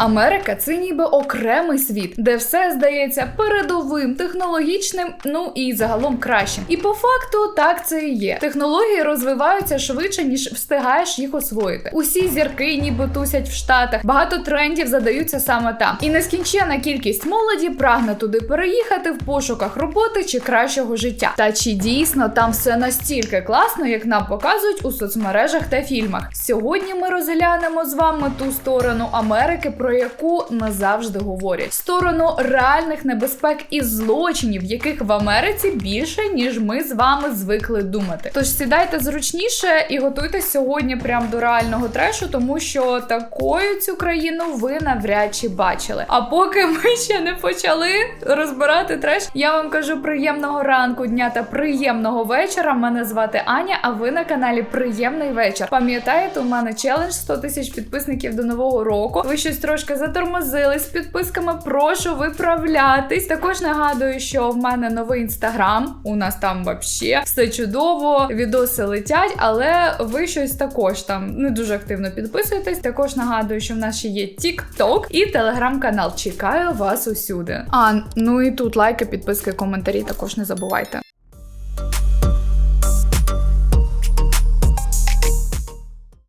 Америка це ніби окремий світ, де все здається передовим, технологічним, ну і загалом кращим. І по факту так це і є. Технології розвиваються швидше, ніж встигаєш їх освоїти. Усі зірки ніби тусять в штатах, багато трендів задаються саме там. І нескінченна кількість молоді прагне туди переїхати в пошуках роботи чи кращого життя. Та чи дійсно там все настільки класно, як нам показують у соцмережах та фільмах? Сьогодні ми розглянемо з вами ту сторону Америки, про яку назавжди говорять: сторону реальних небезпек і злочинів, яких в Америці більше ніж ми з вами звикли думати. Тож сідайте зручніше і готуйтесь сьогодні прям до реального трешу, тому що такою цю країну ви навряд чи бачили. А поки ми ще не почали розбирати треш, я вам кажу приємного ранку, дня та приємного вечора. Мене звати Аня, а ви на каналі Приємний вечір. Пам'ятаєте, у мене челендж 100 тисяч підписників до нового року. Ви щось трошки затормозили з підписками. Прошу виправлятись. Також нагадую, що в мене новий інстаграм. У нас там вообще все чудово, відоси летять, але ви щось також там не дуже активно підписуєтесь. Також нагадую, що в нас ще є TikTok і телеграм-канал. Чекаю вас усюди. А ну і тут лайки, підписки, коментарі також не забувайте.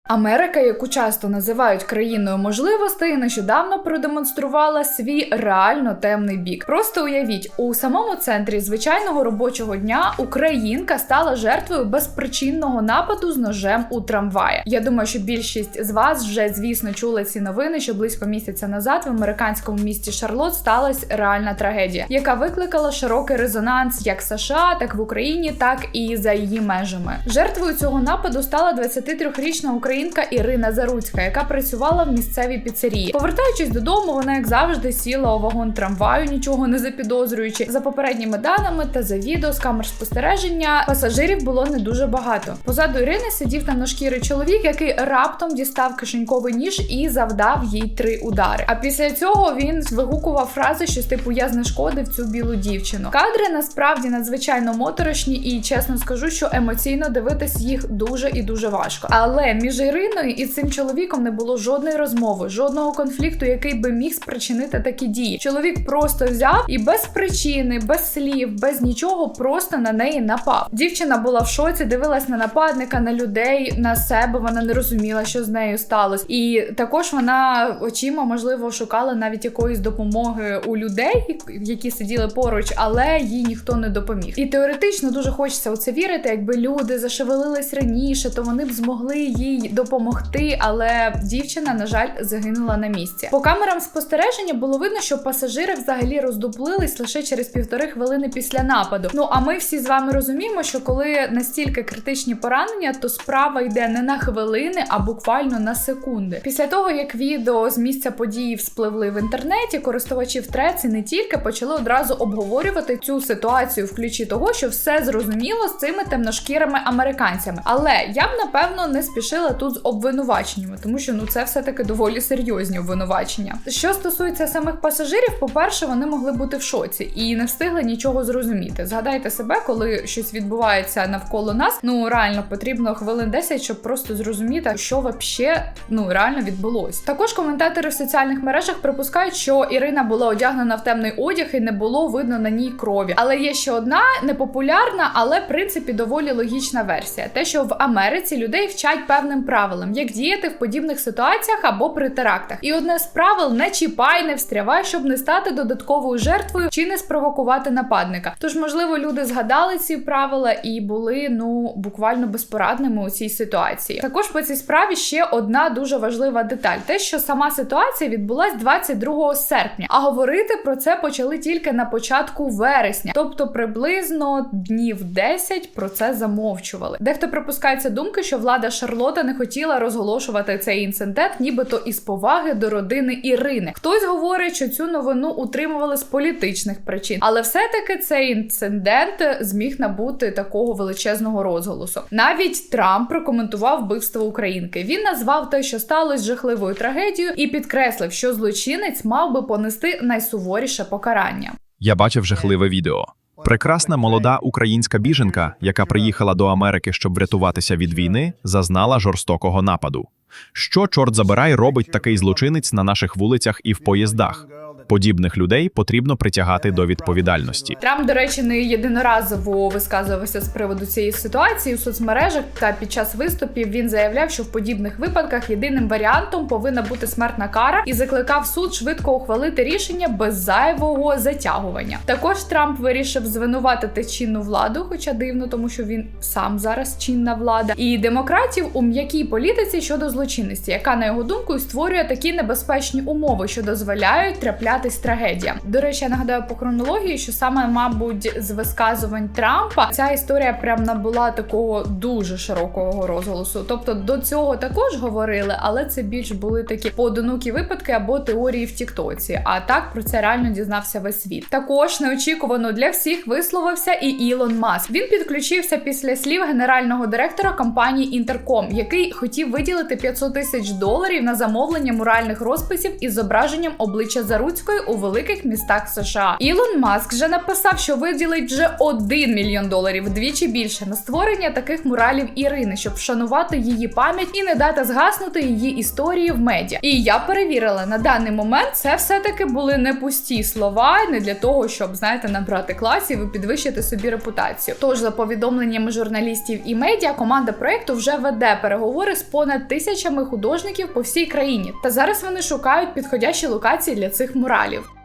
Америка, яку часто називають країною можливостей, нещодавно продемонструвала свій реально темний бік. Просто уявіть, у самому центрі звичайного робочого дня українка стала жертвою безпричинного нападу з ножем у трамваї. Я думаю, що більшість з вас вже звісно чули ці новини, що близько місяця назад в американському місті Шарлот сталася реальна трагедія, яка викликала широкий резонанс як США, так в Україні, так і за її межами. Жертвою цього нападу стала 23-річна українка Ірина Заруцька, яка працювала в місцевій піцерії. Повертаючись додому, вона як завжди сіла у вагон трамваю, нічого не запідозрюючи. За попередніми даними та за відео з камер спостереження пасажирів було не дуже багато. Позаду Ірини сидів темношкірий чоловік, який раптом дістав кишеньковий ніж і завдав їй три удари. А після цього він вигукував фрази, що типу я знешкодив цю білу дівчину. Кадри насправді надзвичайно моторошні, і чесно скажу, що емоційно дивитись їх дуже і дуже важко. Але між Іриною і цим чоловіком не було жодної розмови, жодного конфлікту, який би міг спричинити такі дії. Чоловік просто взяв і без причини, без слів, без нічого просто на неї напав. Дівчина була в шоці, дивилась на нападника, на людей, на себе. Вона не розуміла, що з нею сталося. І також вона очима, можливо, шукала навіть якоїсь допомоги у людей, які сиділи поруч, але їй ніхто не допоміг. І теоретично дуже хочеться у це вірити, якби люди зашевелились раніше, то вони б змогли їй допомогти. Але дівчина, на жаль, загинула на місці. По камерам спостереження було видно, що пасажири взагалі роздуплились лише через півтори хвилини після нападу. Ну а ми всі з вами розуміємо, що коли настільки критичні поранення, то справа йде не на хвилини, а буквально на секунди. Після того як відео з місця події вспливли в інтернеті, користувачі в треці не тільки почали одразу обговорювати цю ситуацію в ключі того, що все зрозуміло з цими темношкірими американцями. Але я б напевно не спішила тут з обвинуваченнями, тому що ну це все таки доволі серйозні обвинувачення. Що стосується самих пасажирів, по-перше, вони могли бути в шоці і не встигли нічого зрозуміти. Згадайте себе, коли щось відбувається навколо нас. Ну реально потрібно хвилин 10, щоб просто зрозуміти, що вообще ну реально відбулось. Також коментатори в соціальних мережах припускають, що Ірина була одягнена в темний одяг і не було видно на ній крові. Але є ще одна непопулярна, але в принципі доволі логічна версія: те, що в Америці людей вчать певним правилам, як діяти в подібних ситуаціях або при терактах. І одне з правил не чіпай, не встрявай, щоб не стати додатковою жертвою чи не спровокувати нападника. Тож, можливо, люди згадали ці правила і були ну буквально безпорадними у цій ситуації. Також по цій справі ще одна дуже важлива деталь: те, що сама ситуація відбулась 22 серпня, а говорити про це почали тільки на початку вересня, тобто приблизно днів 10 про це замовчували. Дехто припускається думки, що влада Шарлота не хотіла розголошувати цей інцидент, нібито із поваги до родини Ірини. Хтось говорить, що цю новину утримували з політичних причин, але все-таки цей інцидент зміг набути такого величезного розголосу. Навіть Трамп прокоментував вбивство українки. Він назвав те, що сталося жахливою трагедією, і підкреслив, що злочинець мав би понести найсуворіше покарання. Я бачив жахливе відео. Прекрасна молода українська біженка, яка приїхала до Америки, щоб врятуватися від війни, зазнала жорстокого нападу. Що, чорт забирай, робить такий злочинець на наших вулицях і в поїздах? Подібних людей потрібно притягати до відповідальності. Трамп, до речі, не єдиноразово висказувався з приводу цієї ситуації у соцмережах. Та під час виступів він заявляв, що в подібних випадках єдиним варіантом повинна бути смертна кара і закликав суд швидко ухвалити рішення без зайвого затягування. Також Трамп вирішив звинуватити чинну владу, хоча дивно, тому що він сам зараз чинна влада, і демократів у м'якій політиці щодо злочинності, яка на його думку створює такі небезпечні умови, що дозволяють траплятись трагедіям. До речі, я нагадаю по хронології, що саме, мабуть, з висказувань Трампа ця історія прям набула такого дуже широкого розголосу. Тобто до цього також говорили, але це більш були такі поодинокі випадки або теорії в Тіктоці. А так про це реально дізнався весь світ. Також неочікувано для всіх висловився і Ілон Маск. Він підключився після слів генерального директора компанії Інтерком, який хотів виділити 500 тисяч доларів на замовлення муральних розписів із зображенням обличчя Заруцької у великих містах США. Ілон Маск вже написав, що виділить вже 1 мільйон доларів вдвічі більше на створення таких муралів Ірини, щоб вшанувати її пам'ять і не дати згаснути її історії в медіа. І я перевірила на даний момент, це все-таки були не пусті слова, не для того, щоб знаєте, набрати класів і підвищити собі репутацію. Тож, за повідомленнями журналістів і медіа, команда проекту вже веде переговори з понад тисячами художників по всій країні. Та зараз вони шукають підходящі локації для цих муралів коралів.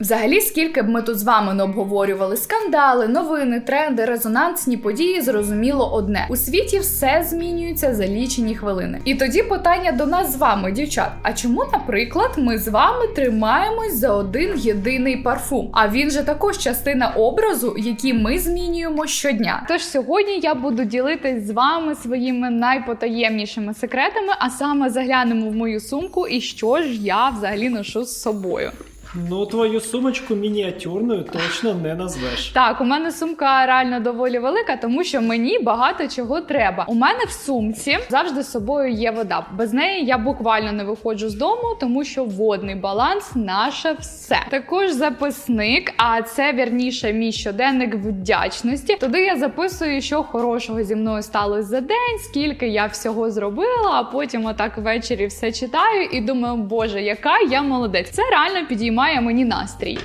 Взагалі, скільки б ми тут з вами не обговорювали скандали, новини, тренди, резонансні події, зрозуміло одне: у світі все змінюється за лічені хвилини. І тоді питання до нас з вами, дівчат. А чому, наприклад, ми з вами тримаємось за один єдиний парфум? А він же також частина образу, який ми змінюємо щодня. Тож сьогодні я буду ділитись з вами своїми найпотаємнішими секретами, а саме заглянемо в мою сумку і що ж я взагалі ношу з собою. Ну, твою сумочку мініатюрною точно не назвеш. Так, у мене сумка реально доволі велика, тому що мені багато чого треба. У мене в сумці завжди з собою є вода. Без неї я буквально не виходжу з дому, тому що водний баланс наше все. Також записник, а це вірніше мій щоденник вдячності. Туди я записую, що хорошого зі мною сталося за день, скільки я всього зробила, а потім отак ввечері все читаю і думаю, боже, яка я молодець. Це реально підіймає мені настрій.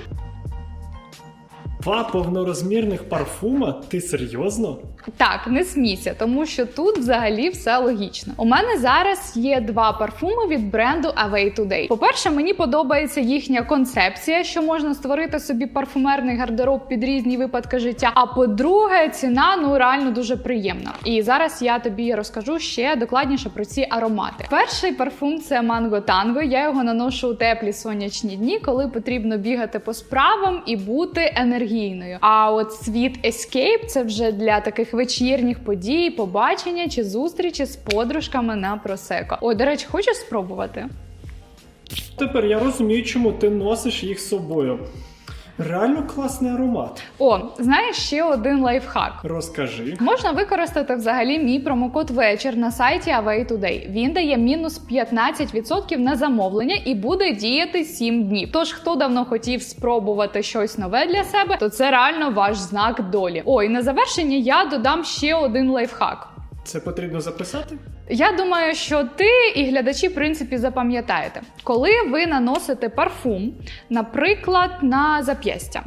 Два повнорозмірних парфума? Ти серйозно? Так, не смійся, тому що тут взагалі все логічно. У мене зараз є два парфуми від бренду Away Today. По-перше, мені подобається їхня концепція, що можна створити собі парфумерний гардероб під різні випадки життя. А по-друге, ціна ну реально дуже приємна. І зараз я тобі розкажу ще докладніше про ці аромати. Перший парфум це Mango Tango. Я його наношу у теплі сонячні дні, коли потрібно бігати по справам і бути енергійною. А от світ Escape – це вже для таких вечірніх подій, побачення чи зустрічі з подружками на просеко. О, до речі, хочеш спробувати? Тепер я розумію, чому ти носиш їх з собою. Реально класний аромат. О, знаєш ще один лайфхак. Розкажи. Можна використати взагалі мій промокод вечір на сайті Away Today. Він дає мінус 15% на замовлення і буде діяти 7 днів. Тож, хто давно хотів спробувати щось нове для себе, то це реально ваш знак долі. Ой, на завершення я додам ще один лайфхак. Це потрібно записати? Я думаю, що ти і глядачі, в принципі, запам'ятаєте, коли ви наносите парфум, наприклад, на зап'ястя.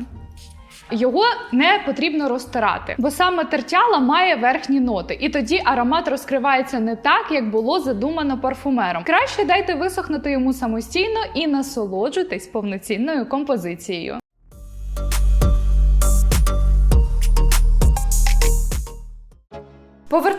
Його не потрібно розтирати, бо саме тертяла має верхні ноти, і тоді аромат розкривається не так, як було задумано парфумером. Краще дайте висохнути йому самостійно і насолоджуйтесь повноцінною композицією.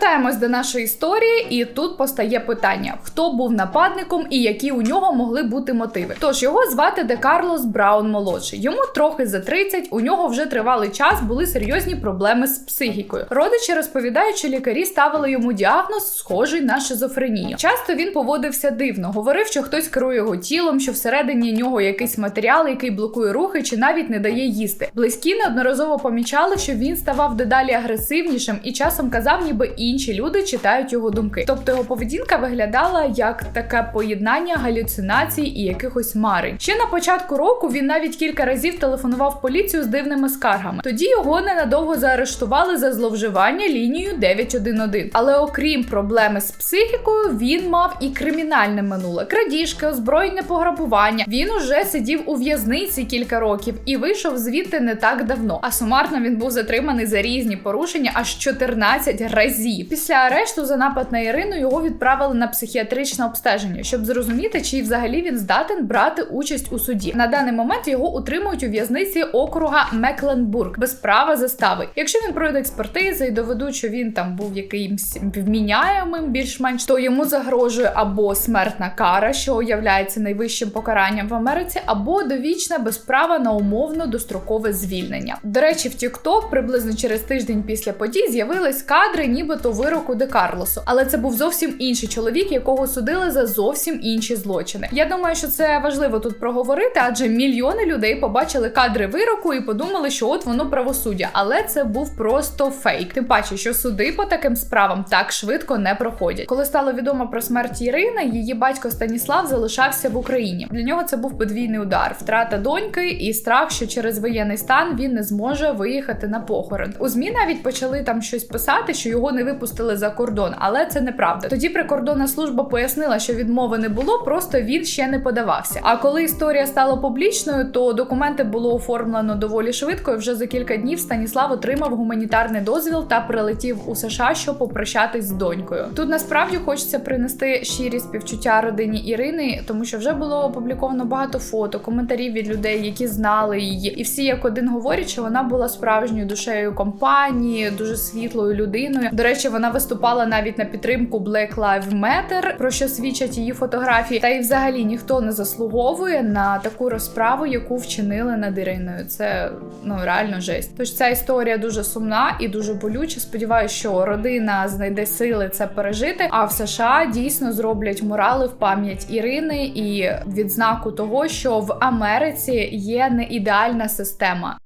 Повертаємось до нашої історії, і тут постає питання: хто був нападником і які у нього могли бути мотиви. Тож його звати Де Карлос Браун молодший. Йому трохи за 30, у нього вже тривалий час були серйозні проблеми з психікою. Родичі розповідають, що лікарі ставили йому діагноз, схожий на шизофренію. Часто він поводився дивно, говорив, що хтось керує його тілом, що всередині нього якийсь матеріал, який блокує рухи, чи навіть не дає їсти. Близькі неодноразово помічали, що він ставав дедалі агресивнішим і часом казав, ніби інші інші люди читають його думки. Тобто його поведінка виглядала як таке поєднання галюцинацій і якихось марень. Ще на початку року він навіть кілька разів телефонував поліцію з дивними скаргами. Тоді його ненадовго заарештували за зловживання лінією 911. Але окрім проблеми з психікою, він мав і кримінальне минуле: крадіжки, озброєння пограбування. Він уже сидів у в'язниці кілька років і вийшов звідти не так давно. А сумарно він був затриманий за різні порушення аж 14 разів. Після арешту за напад на Ірину його відправили на психіатричне обстеження, щоб зрозуміти, чи взагалі він здатен брати участь у суді. На даний момент його утримують у в'язниці округа Мекленбург без права застави. Якщо він пройде експертизи і доведуть, що він там був якимсь вміняємим, більш-менш то йому загрожує або смертна кара, що являється найвищим покаранням в Америці, або довічне без права на умовно дострокове звільнення. До речі, в TikTok приблизно через тиждень після подій з'явились кадри, нібито вироку Де Карлосу, але це був зовсім інший чоловік, якого судили за зовсім інші злочини. Я думаю, що це важливо тут проговорити, адже мільйони людей побачили кадри вироку і подумали, що от воно правосуддя, але це був просто фейк. Тим паче, що суди по таким справам так швидко не проходять. Коли стало відомо про смерть Ірини, її батько Станіслав залишався в Україні. Для нього це був подвійний удар: втрата доньки і страх, що через воєнний стан він не зможе виїхати на похорон. У змі навіть почали там щось писати, що його не випустили за кордон, але це неправда. Тоді прикордонна служба пояснила, що відмови не було, просто він ще не подавався. А коли історія стала публічною, то документи було оформлено доволі швидко. і Вже за кілька днів Станіслав отримав гуманітарний дозвіл та прилетів у США, щоб попрощатись з донькою. Тут насправді хочеться принести щирі співчуття родині Ірини, тому що вже було опубліковано багато фото, коментарів від людей, які знали її, і всі як один говорять, що вона була справжньою душею компанії, дуже світлою людиною. До речі, вона виступала навіть на підтримку Black Lives Matter, про що свідчать її фотографії. Та й взагалі ніхто не заслуговує на таку розправу, яку вчинили над Іриною. Це ну реально жесть. Тож ця історія дуже сумна і дуже болюча. Сподіваюся, що родина знайде сили це пережити. А в США дійсно зроблять мурали в пам'ять Ірини і відзнаку того, що в Америці є не ідеальна система.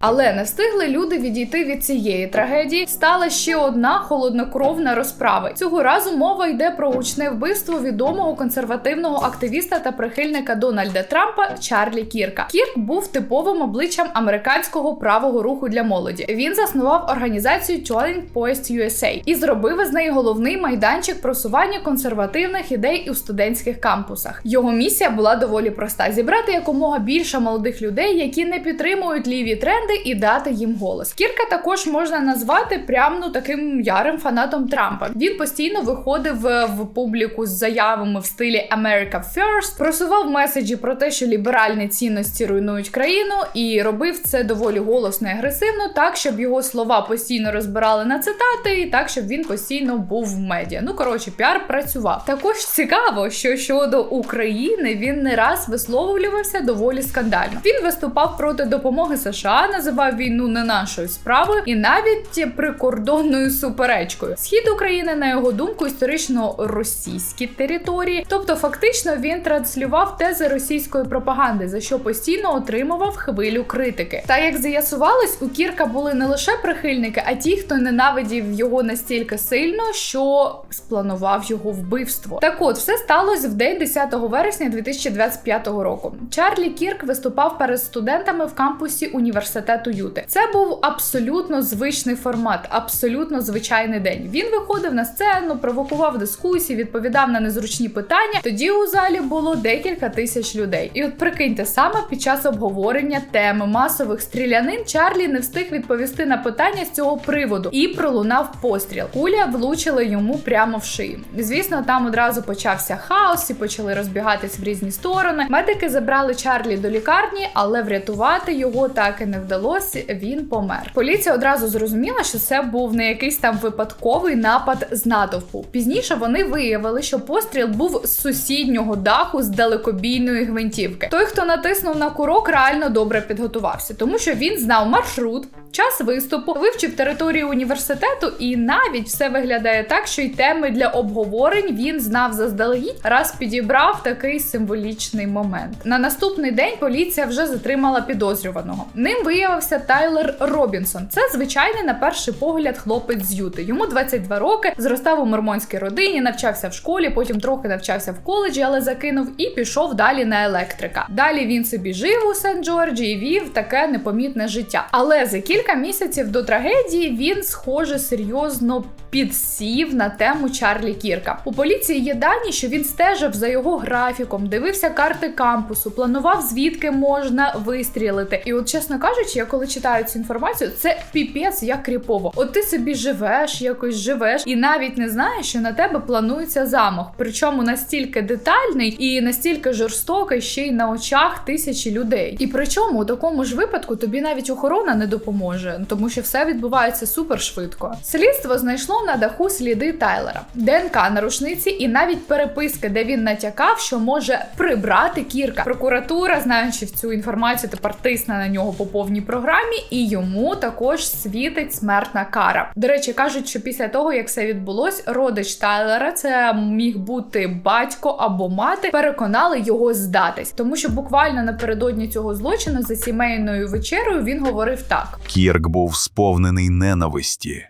Але не встигли люди відійти від цієї трагедії. Стала ще одна холоднокровна розправа. Цього разу мова йде про гучне вбивство відомого консервативного активіста та прихильника Дональда Трампа Чарлі Кірка. Кірк був типовим обличчям американського правого руху для молоді. Він заснував організацію Turning Point USA і зробив із неї головний майданчик просування консервативних ідей у студентських кампусах. Його місія була доволі проста: зібрати якомога більше молодих людей, які не підтримують ліві тренди і дати їм голос. Кірка також можна назвати прям ну таким ярим фанатом Трампа. Він постійно виходив е, в публіку з заявами в стилі America First, просував меседжі про те, що ліберальні цінності руйнують країну, і робив це доволі голосно і агресивно, так щоб його слова постійно розбирали на цитати, і так щоб він постійно був в медіа. Ну коротше, піар працював. Також цікаво, що щодо України він не раз висловлювався доволі скандально. Він виступав проти допомоги США називав війну не нашою справою і навіть прикордонною суперечкою. Схід України, на його думку, історично російські території, тобто фактично він транслював тези російської пропаганди, за що постійно отримував хвилю критики. Та як з'ясувалось, у Кірка були не лише прихильники, а ті, хто ненавидів його настільки сильно, що спланував його вбивство. Так от все сталося в день 10 вересня 2025 року. Чарлі Кірк виступав перед студентами в кампусі університету Юти. Це був абсолютно звичний формат, абсолютно звичайний день. Він виходив на сцену, провокував дискусії, відповідав на незручні питання. Тоді у залі було декілька тисяч людей. І от прикиньте, саме під час обговорення теми масових стрілянин Чарлі не встиг відповісти на питання з цього приводу і пролунав постріл. Куля влучила йому прямо в шию. Звісно, там одразу почався хаос і почали розбігатись в різні сторони. Медики забрали Чарлі до лікарні, але врятувати його так і не вдалося. Він помер. Поліція одразу зрозуміла, що це був не якийсь там випадковий напад з натовпу. Пізніше вони виявили, що постріл був з сусіднього даху з далекобійної гвинтівки. Той, хто натиснув на курок, реально добре підготувався, тому що він знав маршрут. Час виступу вивчив територію університету, і навіть все виглядає так, що й теми для обговорень він знав заздалегідь, раз підібрав такий символічний момент. На наступний день поліція вже затримала підозрюваного. Ним виявився виявився Тайлер Робінсон. Це звичайний на перший погляд хлопець з Юти. Йому 22 роки, зростав у мормонській родині, навчався в школі, потім трохи навчався в коледжі, але закинув і пішов далі на електрика. Далі він собі жив у Сент-Джорджі і вів таке непомітне життя. Але за кілька місяців до трагедії він, схоже, серйозно підсів на тему Чарлі Кірка. У поліції є дані, що він стежив за його графіком, дивився карти кампусу, планував звідки можна вистрілити. І от, чесно кажучи, я коли читаю цю інформацію, це піпець як кріпово. От ти собі живеш, якось живеш, і навіть не знаєш, що на тебе планується замах. Причому настільки детальний і настільки жорстокий, ще й на очах тисячі людей. І причому у такому ж випадку тобі навіть охорона не допоможе, тому що все відбувається супер швидко. Слідство знайшло на даху сліди Тайлера, ДНК на рушниці і навіть переписки, де він натякав, що може прибрати кірка. Прокуратура, знаючи в цю інформацію, тепер тисне на нього по повній програмі, і йому також світить смертна кара. До речі, кажуть, що після того, як все відбулось, родич Тайлера, це міг бути батько або мати, переконали його здатись, тому що буквально напередодні цього злочину за сімейною вечерою він говорив так. Кірк був сповнений ненависті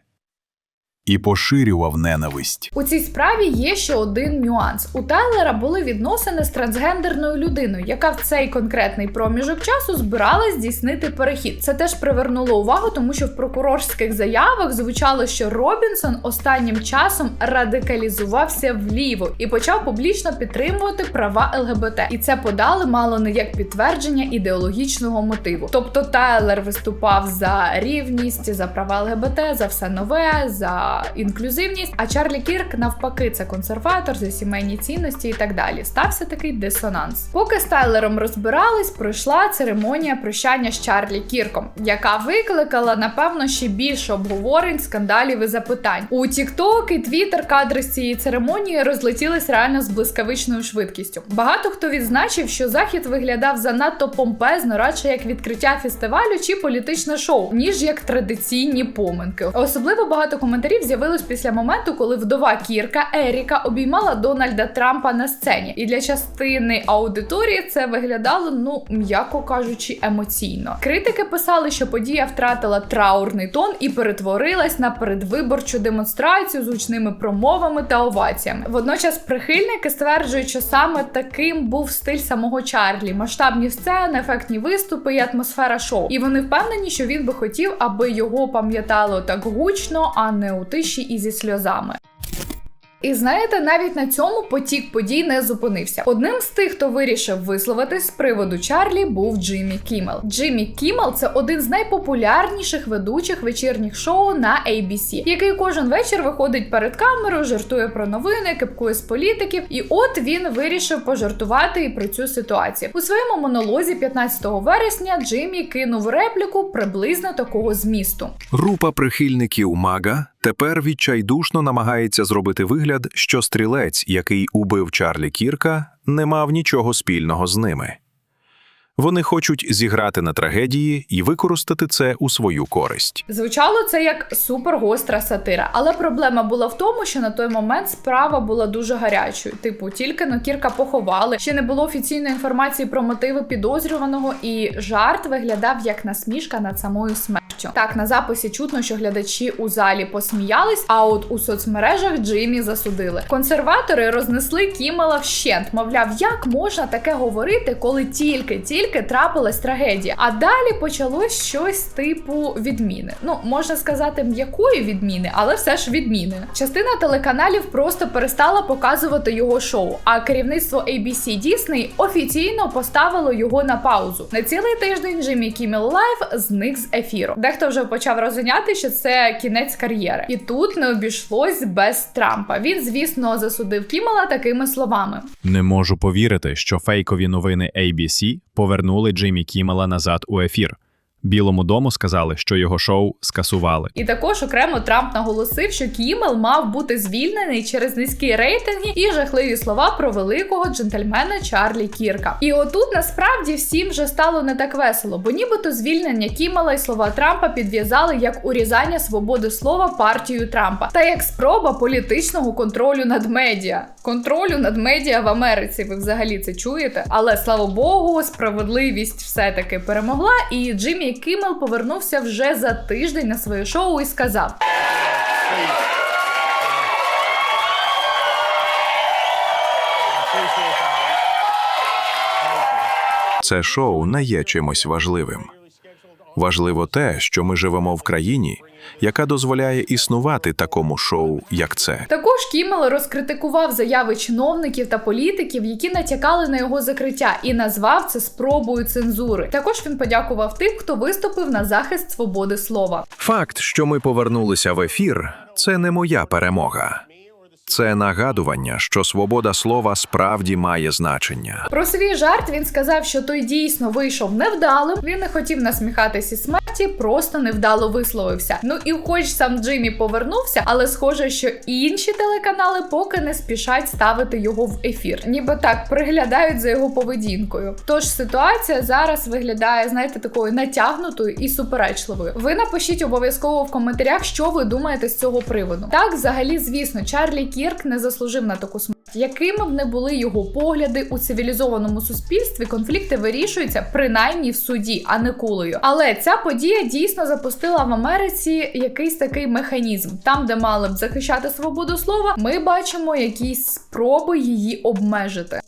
і поширював ненависть. У цій справі є ще один нюанс. У Тайлера були відносини з трансгендерною людиною, яка в цей конкретний проміжок часу збиралась здійснити перехід. Це теж привернуло увагу, тому що в прокурорських заявах звучало, що Робінсон останнім часом радикалізувався вліво і почав публічно підтримувати права ЛГБТ. І це подали мало не як підтвердження ідеологічного мотиву. Тобто Тайлер виступав за рівність, за права ЛГБТ, за все нове, за інклюзивність. А Чарлі Кірк навпаки, це консерватор за сімейні цінності і так далі. Стався такий дисонанс. Поки з Тайлером розбирались, пройшла церемонія прощання з Чарлі Кірком, яка викликала напевно ще більше обговорень, скандалів і запитань. У TikTok і Twitter кадри з цієї церемонії розлетілись реально з блискавичною швидкістю. Багато хто відзначив, що захід виглядав занадто помпезно, радше як відкриття фестивалю чи політичне шоу, ніж як традиційні поминки. Особливо багато коментарів з'явилось після моменту, коли вдова Кірка Еріка обіймала Дональда Трампа на сцені. І для частини аудиторії це виглядало, ну м'яко кажучи, емоційно. Критики писали, що подія втратила траурний тон і перетворилась на передвиборчу демонстрацію з гучними промовами та оваціями. Водночас прихильники стверджують, що саме таким був стиль самого Чарлі: масштабні сцени, ефектні виступи і атмосфера шоу. І вони впевнені, що він би хотів, аби його пам'ятало так гучно, а не у тиші і зі сльозами. І знаєте, навіть на цьому потік подій не зупинився. Одним з тих, хто вирішив висловитись з приводу Чарлі, був Джиммі Кіммел. Джиммі Кіммел це один з найпопулярніших ведучих вечірніх шоу на ABC, який кожен вечір виходить перед камерою, жартує про новини, кипкує з політиків. І от він вирішив пожартувати і про цю ситуацію. У своєму монолозі 15 вересня Джиммі кинув репліку приблизно такого змісту. Група прихильників Мага тепер відчайдушно намагається зробити вигляд, що стрілець, який убив Чарлі Кірка, не мав нічого спільного з ними. Вони хочуть зіграти на трагедії і використати це у свою користь. Звучало це як супергостра сатира, але проблема була в тому, що на той момент справа була дуже гарячою. Типу, тільки но кірка поховали, ще не було офіційної інформації про мотиви підозрюваного, і жарт виглядав як насмішка над самою смертю. Так, на записі чутно, що глядачі у залі посміялись, а от у соцмережах Джиммі засудили. Консерватори рознесли Кімела вщент. Мовляв, як можна таке говорити, коли тільки-тільки трапилась трагедія. А далі почалось щось типу відміни. Ну, можна сказати, м'якої відміни, але все ж відміни. Частина телеканалів просто перестала показувати його шоу, а керівництво ABC Disney офіційно поставило його на паузу. На цілий тиждень Джиммі Кіммел Лайв зник з ефіру. Дехто вже почав розганяти, що це кінець кар'єри. І тут не обійшлось без Трампа. Він, звісно, засудив Кімела такими словами. Не можу повірити, що фейкові новини ABC повернули Джиммі Кімела назад у ефір. Білому дому сказали, що його шоу скасували. І також окремо Трамп наголосив, що Кімел мав бути звільнений через низькі рейтинги і жахливі слова про великого джентльмена Чарлі Кірка. І отут насправді всім вже стало не так весело, бо нібито звільнення Кімела і слова Трампа підв'язали як урізання свободи слова партією Трампа та як спроба політичного контролю над медіа. Контролю над медіа в Америці. Ви взагалі це чуєте? Але слава Богу, справедливість все таки перемогла, і Джиммі Джиммі Кіммел повернувся вже за тиждень на своє шоу і сказав: Це шоу не є чимось важливим. Важливо те, що ми живемо в країні, яка дозволяє існувати такому шоу, як це. Також Кімел розкритикував заяви чиновників та політиків, які натякали на його закриття, і назвав це спробою цензури. Також він подякував тим, хто виступив на захист свободи слова. Факт, що ми повернулися в ефір, це не моя перемога. Це нагадування, що свобода слова справді має значення. Про свій жарт він сказав, що той дійсно вийшов невдалим. Він не хотів насміхатись із смерті, просто невдало висловився. Ну і хоч сам Джиммі повернувся, але схоже, що інші телеканали поки не спішать ставити його в ефір, ніби так приглядають за його поведінкою. Тож ситуація зараз виглядає, знаєте, такою натягнутою і суперечливою. Ви напишіть обов'язково в коментарях, що ви думаєте з цього приводу. Так, взагалі, звісно, Чарлі Кірк не заслужив на таку смерть. Якими б не були його погляди у цивілізованому суспільстві, конфлікти вирішуються принаймні в суді, а не кулею. Але ця подія дійсно запустила в Америці якийсь такий механізм. Там, де мали б захищати свободу слова, ми бачимо якісь спроби її обмежити.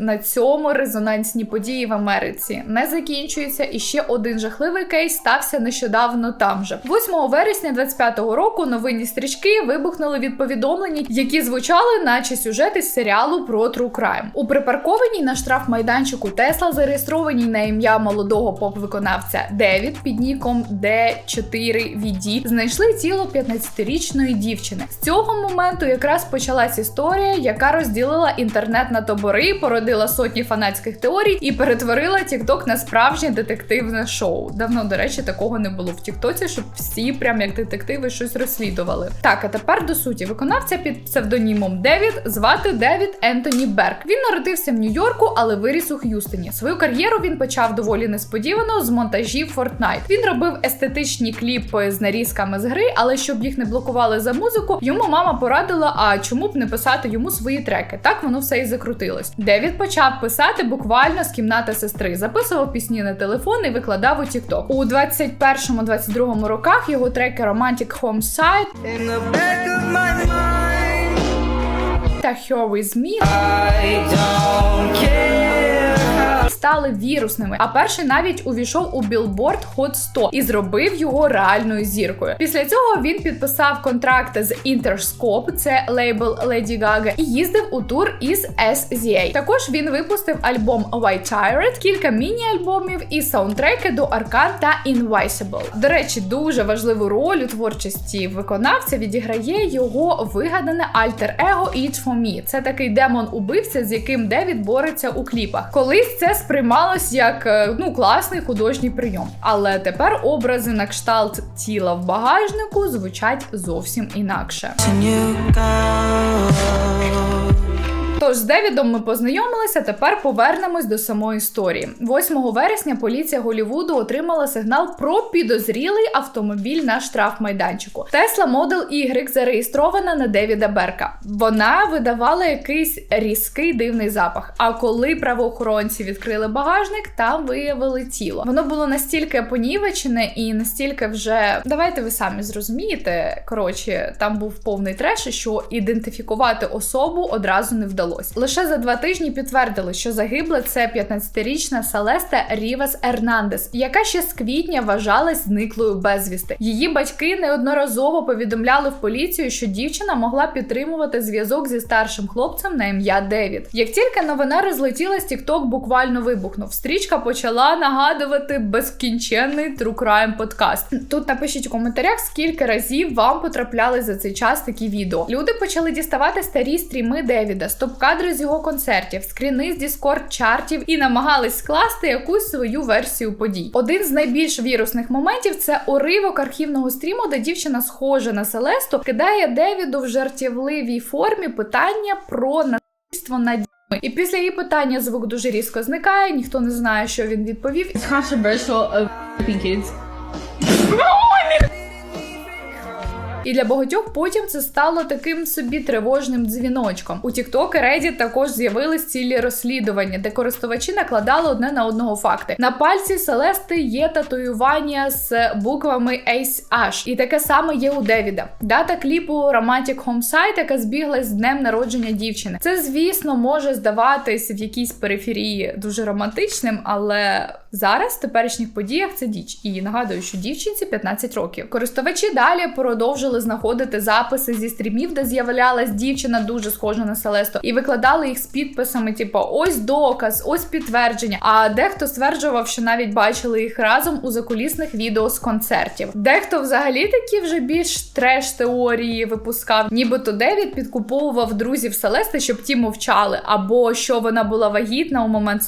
На цьому резонансні події в Америці не закінчуються, і ще один жахливий кейс стався нещодавно там же. 8 вересня 25-го року новинні стрічки вибухнули від повідомлень, які звучали, наче сюжети з серіалу про True Crime. У припаркованій на штраф майданчику Тесла, зареєстрованій на ім'я молодого поп-виконавця Девід під ніком D4VD, знайшли тіло 15-річної дівчини. З цього моменту якраз почалась історія, яка розділила інтернет на табори, породила сотні фанатських теорій і перетворила TikTok на справжнє детективне шоу. Давно, до речі, такого не було в Тіктоці, щоб всі, прям як детективи, щось розслідували. Так, а тепер до суті, виконавця під псевдонімом Девід звати Девід Ентоні Берг. Він народився в Нью-Йорку, але виріс у Х'юстоні. Свою кар'єру він почав доволі несподівано з монтажів Fortnite. Він робив естетичні кліпи з нарізками з гри, але щоб їх не блокували за музику, йому мама порадила, а чому б не писати йому свої треки. Так воно все і закрутилось. Девід почав писати буквально з кімнати сестри, записував пісні на телефон і викладав у TikTok. У 21-22 роках його треки Romantic Home Side та Here With Me I don't care стали вірусними. А перший навіть увійшов у Billboard Hot 100 і зробив його реальною зіркою. Після цього він підписав контракт з Interscope, це лейбл Lady Gaga, і їздив у тур із SZA. Також він випустив альбом White Tired, кілька міні-альбомів і саундтреки до Arcan та Invisible. До речі, дуже важливу роль у творчості виконавця відіграє його вигадане альтер-его Eat For Me. Це такий демон-убивця, з яким Девід бореться у кліпах. Колись це сприймалось як е, ну класний художній прийом. Але тепер образи на кшталт тіла в багажнику звучать зовсім інакше. Тож з Девідом ми познайомилися. Тепер повернемось до самої історії. 8 вересня поліція Голівуду отримала сигнал про підозрілий автомобіль на штрафмайданчику. Тесла Model Y зареєстрована на Девіда Берка. Вона видавала якийсь різкий дивний запах. А коли правоохоронці відкрили багажник, там виявили тіло. Воно було настільки понівечене і настільки вже давайте ви самі зрозумієте. Коротше, там був повний треш, що ідентифікувати особу одразу не вдалося. Лише за два тижні підтвердили, що загибла це 15-річна Селеста Рівас Ернандес, яка ще з квітня вважалась зниклою безвісти. Її батьки неодноразово повідомляли в поліцію, що дівчина могла підтримувати зв'язок зі старшим хлопцем на ім'я Девід. Як тільки новина розлетілась, TikTok буквально вибухнув. Стрічка почала нагадувати безкінченний True Crime подкаст. Тут напишіть у коментарях, скільки разів вам потрапляли за цей час такі відео. Люди почали діставати старі стріми Девіда, стоп-кадри з його концертів, скріни з Discord чартів і намагались скласти якусь свою версію подій. Один з найбільш вірусних моментів це уривок архівного стріму, де дівчина схожа на Селесту кидає Девіду в жартівливій формі питання про насильство над дітьми. І після її питання звук дуже різко зникає, ніхто не знає, що він відповів. It's controversial of kids. І для багатьох потім це стало таким собі тривожним дзвіночком. У TikTok і Reddit також з'явились цілі розслідування, де користувачі накладали одне на одного факти. На пальці Селести є татуювання з буквами Ace H. І таке саме є у Девіда. Дата кліпу Romantic Home Site, яка збіглась з днем народження дівчини. Це, звісно, може здаватись в якійсь периферії дуже романтичним, але зараз в теперішніх подіях це діч. І нагадую, що дівчинці 15 років. Користувачі далі продовжили знаходити записи зі стрімів, де з'являлась дівчина дуже схожа на Селесту, і викладали їх з підписами, типу, ось доказ, ось підтвердження. А дехто стверджував, що навіть бачили їх разом у закулісних відео з концертів. Дехто взагалі такі вже більш треш теорії випускав, нібито Девід підкуповував друзів Селести, щоб ті мовчали, або що вона була вагітна у момент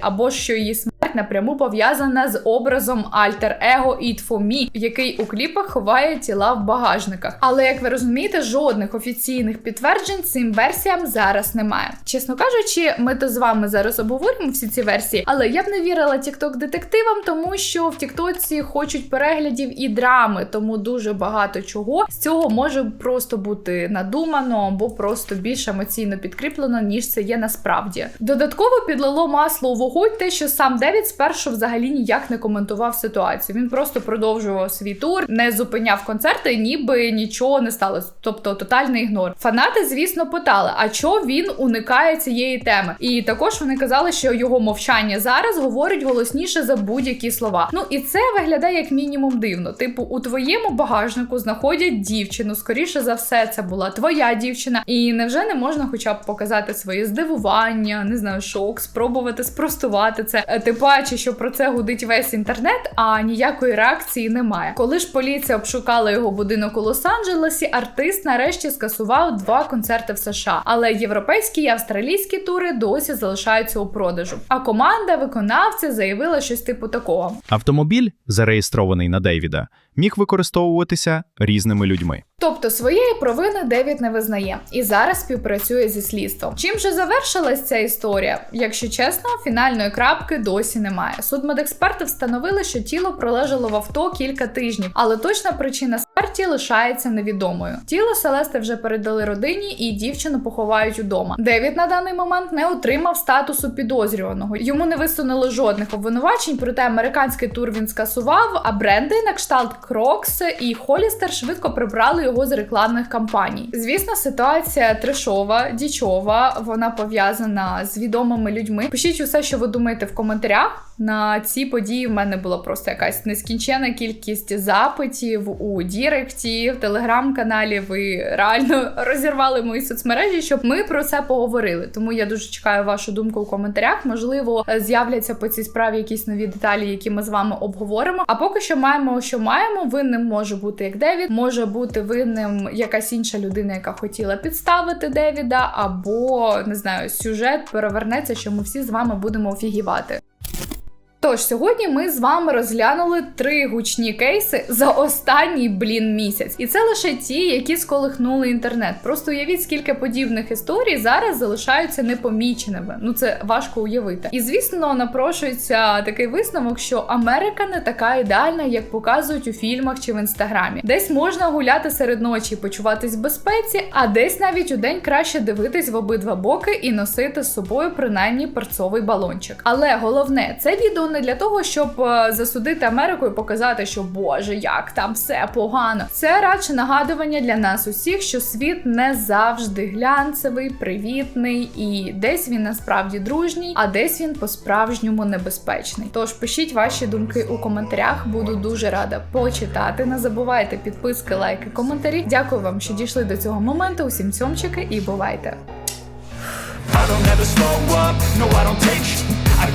або що її смерть напряму пов'язана з образом альтер-его It For який у кліпах ховає тіла в багажниках. Але як ви розумієте, жодних офіційних підтверджень цим версіям зараз немає. Чесно кажучи, ми то з вами зараз обговоримо всі ці версії, але я б не вірила тікток детективам, тому що в Тіктоці хочуть переглядів і драми, тому дуже багато чого з цього може просто бути надумано або просто більш емоційно підкріплено, ніж це є насправді. Додатково підлило масло у вогонь те, що сам Девід спершу взагалі ніяк не коментував ситуацію. Він просто продовжував свій тур, не зупиняв концерти, ніби нічого не сталося. Тобто тотальний ігнор. Фанати, звісно, питали, а чого він уникає цієї теми? І також вони казали, що його мовчання зараз говорить голосніше за будь-які слова. Ну і це виглядає як мінімум дивно. Типу, у твоєму багажнику знаходять дівчину. Скоріше за все, це була твоя дівчина. І невже не можна хоча б показати своє здивування, не знаю, шок, спробувати спробувати спростувати це. Е, Ти бачиш, що про це гудить весь інтернет, а ніякої реакції немає. Коли ж поліція обшукала його будинок у Лос-Анджелесі, артист нарешті скасував два концерти в США. Але європейські і австралійські тури досі залишаються у продажу. А команда виконавця заявила щось типу такого. Автомобіль, зареєстрований на Дейвіда, міг використовуватися різними людьми. Тобто своєї провини Девід не визнає і зараз співпрацює зі слідством. Чим же завершилась ця історія? Якщо чесно, фінальної крапки досі немає. Судмедексперти встановили, що тіло пролежало в авто кілька тижнів, але точна причина смерті лишається невідомою. Тіло Селести вже передали родині, і дівчину поховають удома. Девід на даний момент не отримав статусу підозрюваного. Йому не висунули жодних обвинувачень, проте американський тур він скасував. А бренди на кшталт Крокс і Холістер швидко прибрали його з рекламних кампаній. Звісно, ситуація трешова, дічова. Вона пов'язана з відомими людьми. Пишіть усе, що ви думаєте в коментарях. На ці події в мене була просто якась нескінчена кількість запитів у Діректі, в телеграм-каналі. Ви реально розірвали мої соцмережі, щоб ми про це поговорили. Тому я дуже чекаю вашу думку у коментарях. Можливо, з'являться по цій справі якісь нові деталі, які ми з вами обговоримо. А поки що маємо, що маємо. Винним може бути як Девід, може бути винним якась інша людина, яка хотіла підставити Девіда, або не знаю, сюжет перевернеться, що ми всі з вами будемо офігівати. Тож сьогодні ми з вами розглянули три гучні кейси за останній блін місяць, і це лише ті, які сколихнули інтернет. Просто уявіть, скільки подібних історій зараз залишаються непоміченими. Ну це важко уявити. І звісно, напрошується такий висновок, що Америка не така ідеальна, як показують у фільмах чи в інстаграмі. Десь можна гуляти серед ночі, почуватись в безпеці, а десь навіть у день краще дивитись в обидва боки і носити з собою принаймні перцовий балончик. Але головне, це відео не для того, щоб е, засудити Америку і показати, що Боже, як там все погано. Це радше нагадування для нас усіх, що світ не завжди глянцевий, привітний, і десь він насправді дружній, а десь він по-справжньому небезпечний. Тож пишіть ваші думки у коментарях, буду дуже рада почитати. Не забувайте підписки, лайки, коментарі. Дякую вам, що дійшли до цього моменту. Усім цьомчики і бувайте! I don't ever slow up, no I don't take